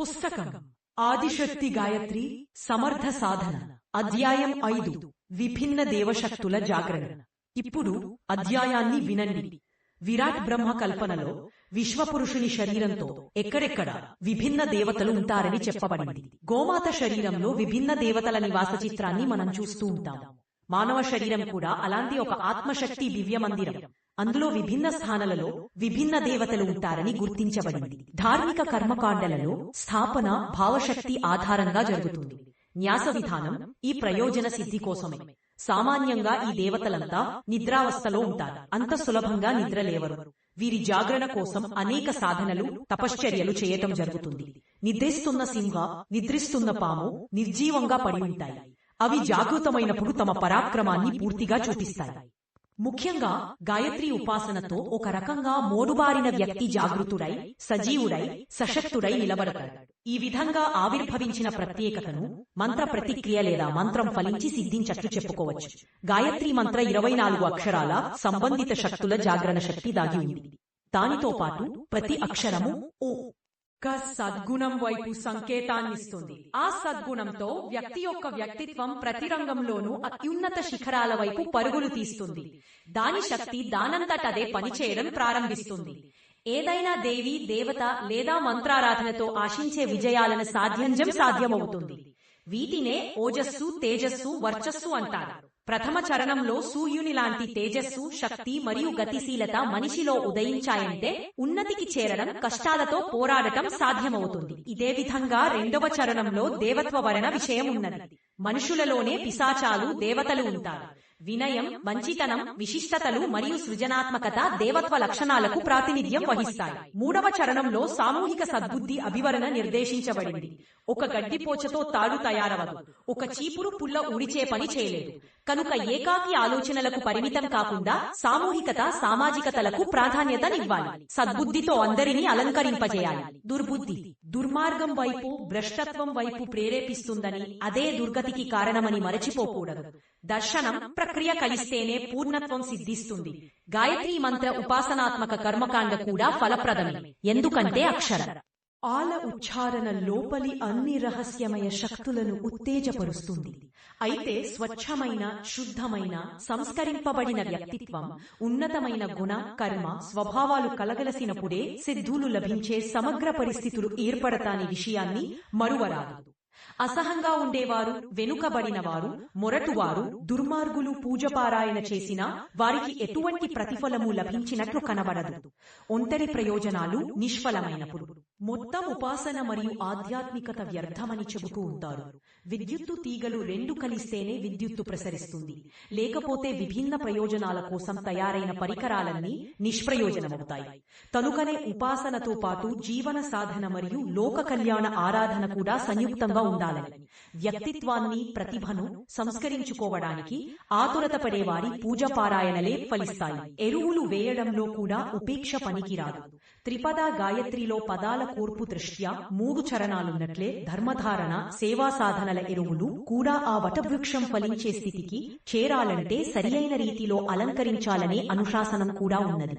పుస్తకం. ఆదిశక్తి గాయత్రి సమర్థ సాధన. అధ్యాయం ఐదు. విభిన్న దేవశక్తుల జాగరణ. ఇప్పుడు అధ్యాయాన్ని వినండి. విరాట్ బ్రహ్మ కల్పనలో విశ్వపురుషుని శరీరంతో ఎక్కడెక్కడ విభిన్న దేవతలు ఉంటారని చెప్పబడింది. గోమాత శరీరంలో విభిన్న దేవతల నివాస చిత్రాన్ని మనం చూస్తూ ఉంటాం. మానవ శరీరం కూడా అలాంటి ఒక ఆత్మశక్తి దివ్య మందిరం. అందులో విభిన్న స్థానాలలో విభిన్న దేవతలు ఉంటారని గుర్తించబడింది. ధార్మిక కర్మకాండలలో స్థాపన భావశక్తి ఆధారంగా జరుగుతుంది. న్యాస విధానం ఈ ప్రయోజన సిద్ధి కోసమే. సామాన్యంగా ఈ దేవతలంతా నిద్రావస్థలో ఉంటారు. అంత సులభంగా నిద్రలేవరు. వీరి జాగరణ కోసం అనేక సాధనలు తపశ్చర్యలు చేయటం జరుగుతుంది. నిద్రిస్తున్న సింహ నిద్రిస్తున్న పాము నిర్జీవంగా పడి ఉంటాయి. అవి జాగృతమైనప్పుడు తమ పరాక్రమాన్ని పూర్తిగా చూపిస్తాయి. ముఖ్యంగా గాయత్రి ఉపాసనతో ఒక రకంగా మోడుబారిన వ్యక్తి జాగృతుడై సజీవుడై సశక్తుడై నిలబడతాడు. ఈ విధంగా ఆవిర్భవించిన ప్రత్యేకతను మంత్ర ప్రతిక్రియ లేదా మంత్రం ఫలించి సిద్ధించట్లు చెప్పుకోవచ్చు. గాయత్రి మంత్ర ఇరవై నాలుగు అక్షరాల సంబంధిత శక్తుల జాగరణ శక్తి దాగి ఉంది. దానితో పాటు ప్రతి అక్షరము ఓ యొక్క సద్గుణం వైపు సంకేతాన్నిస్తుంది. ఆ సద్గుణంతో వ్యక్తి యొక్క వ్యక్తిత్వం ప్రతి రంగంలోనూ అత్యున్నత శిఖరాల వైపు పరుగులు తీస్తుంది. దాని శక్తి దానంతటదే పనిచేయడం ప్రారంభిస్తుంది. ఏదైనా దేవి దేవత లేదా మంత్రారాధనతో ఆశించే విజయాలను సాధ్యంజం సాధ్యమవుతుంది. వీటినే ఓజస్సు తేజస్సు వర్చస్సు అంటారు. ప్రథమ చరణంలో సూర్యుని లాంటి తేజస్సు శక్తి మరియు గతిశీలత మనిషిలో ఉదయించాయంటే ఉన్నతికి చేరడం కష్టాలతో పోరాడటం సాధ్యమవుతుంది. ఇదే విధంగా రెండవ చరణంలో దేవత్వ వరణ విషయం ఉన్నది మనుషులలోనే పిశాచాలు దేవతలు ఉంటారు. వినయం మంచితనం విశిష్టతలు మరియు సృజనాత్మకత దేవత్వ లక్షణాలకు ప్రాతినిధ్యం వహిస్తాయి. మూడవ చరణంలో సామూహిక సద్బుద్ధి అభివరణ నిర్దేశించబడింది. ఒక గడ్డిపోచతో తాడు తయారవదు. ఒక చీపురు పుల్ల ఉడిచే పని చేయలేదు. కనుక ఏకాకి ఆలోచనలకు పరిమితం కాకుండా సామూహికత సామాజికతలకు ప్రాధాన్యతనివ్వాలి. సద్బుద్ధితో అందరినీ అలంకరింపజేయాలి. దుర్బుద్ధి. దుర్మార్గం వైపు భ్రష్టత్వం వైపు ప్రేరేపిస్తుందని అదే దుర్గతికి కారణమని మరచిపోకూడదు. దర్శనం ప్రక్రియ కలిస్తేనే పూర్ణత్వం సిద్ధిస్తుంది. గాయత్రీ మంత్ర ఉపాసనాత్మక కర్మకాండ కూడా ఫలప్రదమే. ఎందుకంటే అక్షర. ఆల ఉచ్చారణ లోపలి అన్ని రహస్యమయ శక్తులను ఉత్తేజపరుస్తుంది. అయితే స్వచ్ఛమైన శుద్ధమైన సంస్కరింపబడిన వ్యక్తిత్వం ఉన్నతమైన గుణ కర్మ స్వభావాలు కలగలసినప్పుడే సిద్ధులు లభించే సమగ్ర పరిస్థితులు ఏర్పడతాని విషయాన్ని మరువరాదు. అసహంగా ఉండేవారు వెనుకబడినవారు మొరటువారు దుర్మార్గులు పూజపారాయణ చేసినా వారికి ఎటువంటి ప్రతిఫలము లభించినట్లు కనబడదు. ఒంటరి ప్రయోజనాలు నిష్ఫలమైనప్పుడు. మొత్తం ఉపాసన మరియు ఆధ్యాత్మికత వ్యర్థమని చెబుతూ ఉంటారు. విద్యుత్తు తీగలు రెండు కలిస్తేనే విద్యుత్తు ప్రసరిస్తుంది. లేకపోతే విభిన్న ప్రయోజనాల కోసం తయారైన పరికరాలన్నీ నిష్ప్రయోజనమవుతాయి. తనుకనే ఉపాసనతో పాటు జీవన సాధన మరియు లోక కళ్యాణ ఆరాధన కూడా సంయుక్తంగా ఉండాలని. వ్యక్తిత్వాన్ని ప్రతిభను సంస్కరించుకోవడానికి ఆతురత పడేవారి పూజ పారాయణలే ఫలిస్తాయి. ఎరువులు వేయడంలో కూడా ఉపేక్ష పనికిరాదు. త్రిపద గాయత్రిలో పదాల కూర్పు దృష్ట్యా మూడు చరణాలున్నట్లే ధర్మధారణ సేవా సాధనల ఎరువులు కూడా ఆ వటవృక్షం ఫలించే స్థితికి చేరాలంటే సరియైన రీతిలో అలంకరించాలనే అనుశాసనం కూడా ఉన్నది.